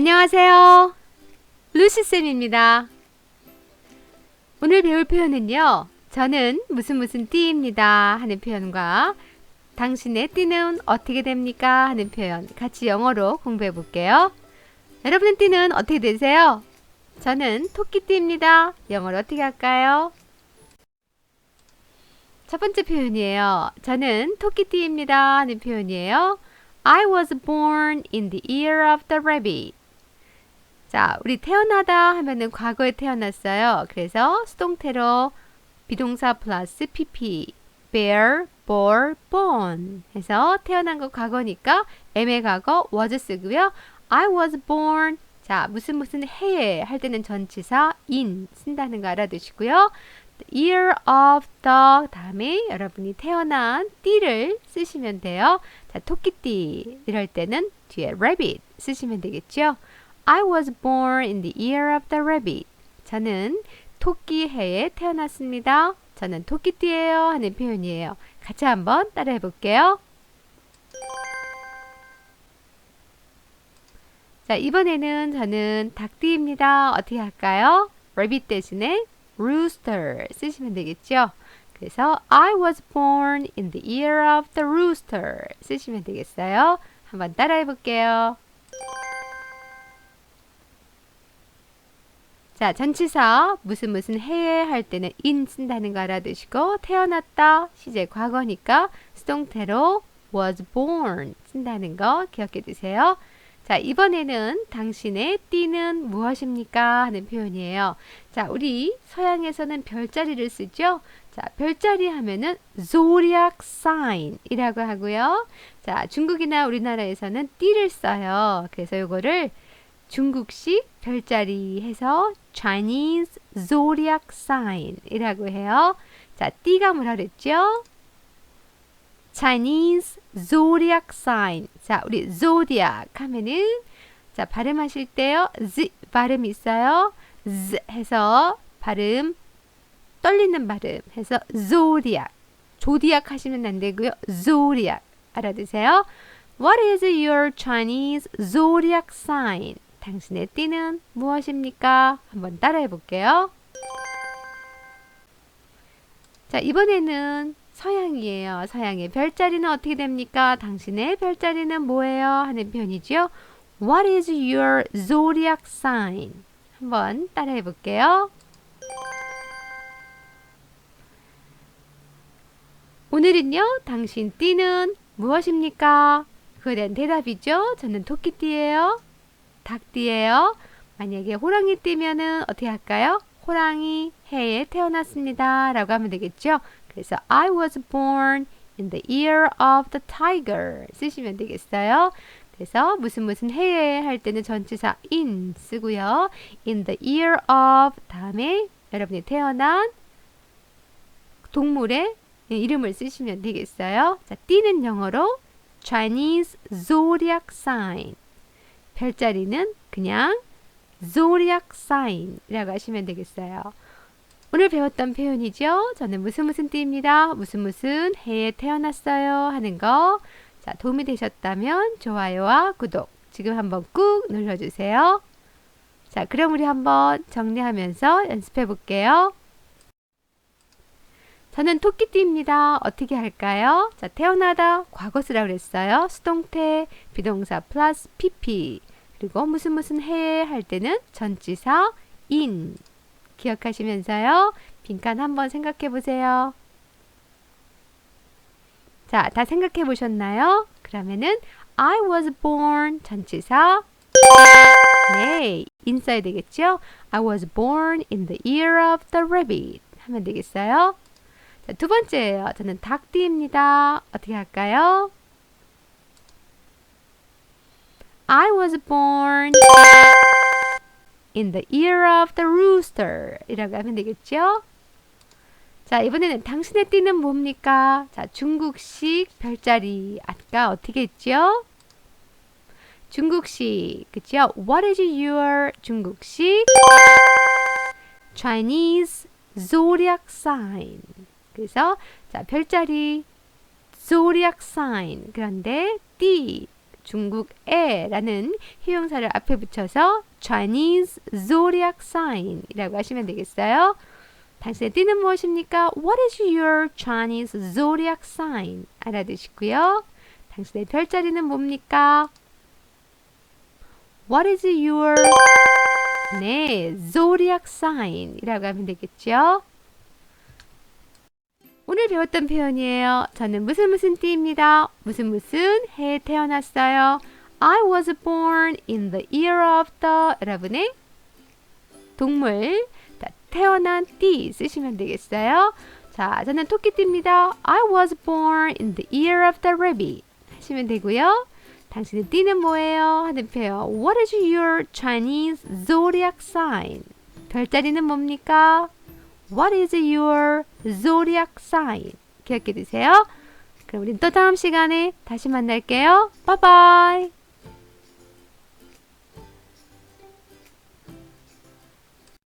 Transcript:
안녕하세요. 루시쌤입니다. 오늘 배울 표현은요. 저는 무슨 무슨 띠입니다 하는 표현과 당신의 띠는 어떻게 됩니까 하는 표현 같이 영어로 공부해 볼게요. 여러분의 띠는 어떻게 되세요? 저는 토끼띠입니다. 영어로 어떻게 할까요? 첫 번째 표현이에요. 저는 토끼띠입니다 하는 표현이에요. I was born in the year of the rabbit. 자, 우리 태어나다 하면은 과거에 태어났어요. 그래서 수동태로 비동사 플러스 pp bear, bore, born 해서 태어난 거 과거니까 M의 과거 was 쓰고요. I was born 자, 무슨 무슨 해에 할 때는 전치사 in 쓴다는 거 알아두시고요. Year of the 다음에 여러분이 태어난 띠를 쓰시면 돼요. 자, 토끼띠 이럴 때는 뒤에 rabbit 쓰시면 되겠죠. I was born in the year of the rabbit. 저는 토끼 해에 태어났습니다. 저는 토끼띠예요 하는 표현이에요. 같이 한번 따라해 볼게요. 자, 이번에는 저는 닭띠입니다. 어떻게 할까요? rabbit 대신에 rooster 쓰시면 되겠죠. 그래서 I was born in the year of the rooster 쓰시면 되겠어요. 한번 따라해 볼게요. 자, 전치사 무슨 무슨 해에 할 때는 in 쓴다는 거 알아두시고 태어났다 시제 과거니까 수동태로 was born 쓴다는 거 기억해 두세요. 자, 이번에는 당신의 띠는 무엇입니까? 하는 표현이에요. 자, 우리 서양에서는 별자리를 쓰죠? 자, 별자리 하면은 zodiac sign이라고 하고요. 자, 중국이나 우리나라에서는 띠를 써요. 그래서 이거를 중국식 별자리 해서 Chinese zodiac sign이라고 해요. 자, 띠가 뭐라 그랬죠? Chinese zodiac sign. 자, 우리 zodiac 하면은 자, 발음하실 때요. z 발음 있어요. z 해서 발음 떨리는 발음 해서 zodiac. 조디악 하시면 안 되고요. zodiac. 알아두세요. What is your Chinese zodiac sign? 당신의 띠는 무엇입니까? 한번 따라해 볼게요. 자, 이번에는 서양이에요. 서양의 별자리는 어떻게 됩니까? 당신의 별자리는 뭐예요? 하는 표현이죠. What is your zodiac sign? 한번 따라해 볼게요. 오늘은요, 당신 띠는 무엇입니까? 그에 대한 대답이죠. 저는 토끼띠예요. 닭띠예요. 만약에 호랑이 띠면은 어떻게 할까요? 호랑이 해에 태어났습니다. 라고 하면 되겠죠. 그래서 I was born in the year of the tiger 쓰시면 되겠어요. 그래서 무슨 무슨 해에 할 때는 전치사 in 쓰고요. in the year of 다음에 여러분이 태어난 동물의 이름을 쓰시면 되겠어요. 자, 띠는 영어로 Chinese zodiac sign. 별자리는 그냥 zodiac sign이라고 하시면 되겠어요. 오늘 배웠던 표현이죠. 저는 무슨 무슨 띠입니다. 무슨 무슨 해에 태어났어요 하는 거. 자, 도움이 되셨다면 좋아요와 구독 지금 한번 꾹 눌러주세요. 자, 그럼 우리 한번 정리하면서 연습해 볼게요. 저는 토끼띠입니다. 어떻게 할까요? 자, 태어나다 과거 쓰라고 그랬어요. 수동태, 비동사 플러스 pp. 그리고 무슨 무슨 해에 할 때는 전치사 in. 기억하시면서요. 빈칸 한번 생각해 보세요. 자, 다 생각해 보셨나요? 그러면은 I was born 전치사 네, 써야 되겠죠? I was born in the year of the rabbit 하면 되겠어요? 자, 두 번째예요. 저는 닭띠입니다. 어떻게 할까요? I was born in the year of the rooster 이라고 하면 되겠죠? 자, 이번에는 당신의 띠는 뭡니까? 자, 중국식 별자리. 아까 어떻게 했죠? 중국식. 그죠? What is your 중국식 Chinese zodiac sign? 그래서 자, 별자리 zodiac sign. 그런데 띠 중국에라는 형용사를 앞에 붙여서 Chinese zodiac sign이라고 하시면 되겠어요. 당신의 띠는 무엇입니까? What is your Chinese zodiac sign? 알아두시고요. 당신의 별자리는 뭡니까? What is your 네, zodiac sign이라고 하면 되겠죠. 오늘 배웠던 표현이에요. 저는 무슨 무슨 띠입니다. 무슨 무슨 해에 태어났어요. I was born in the year of the 여러분의 동물 자, 태어난 띠 쓰시면 되겠어요. 자, 저는 토끼띠입니다. I was born in the year of the rabbit 하시면 되고요. 당신의 띠는 뭐예요? 하는 표현. What is your Chinese zodiac sign? 별자리는 뭡니까? What is your zodiac sign? 기억해 두세요. 그럼 우린 또 다음 시간에 다시 만날게요. 바이바이.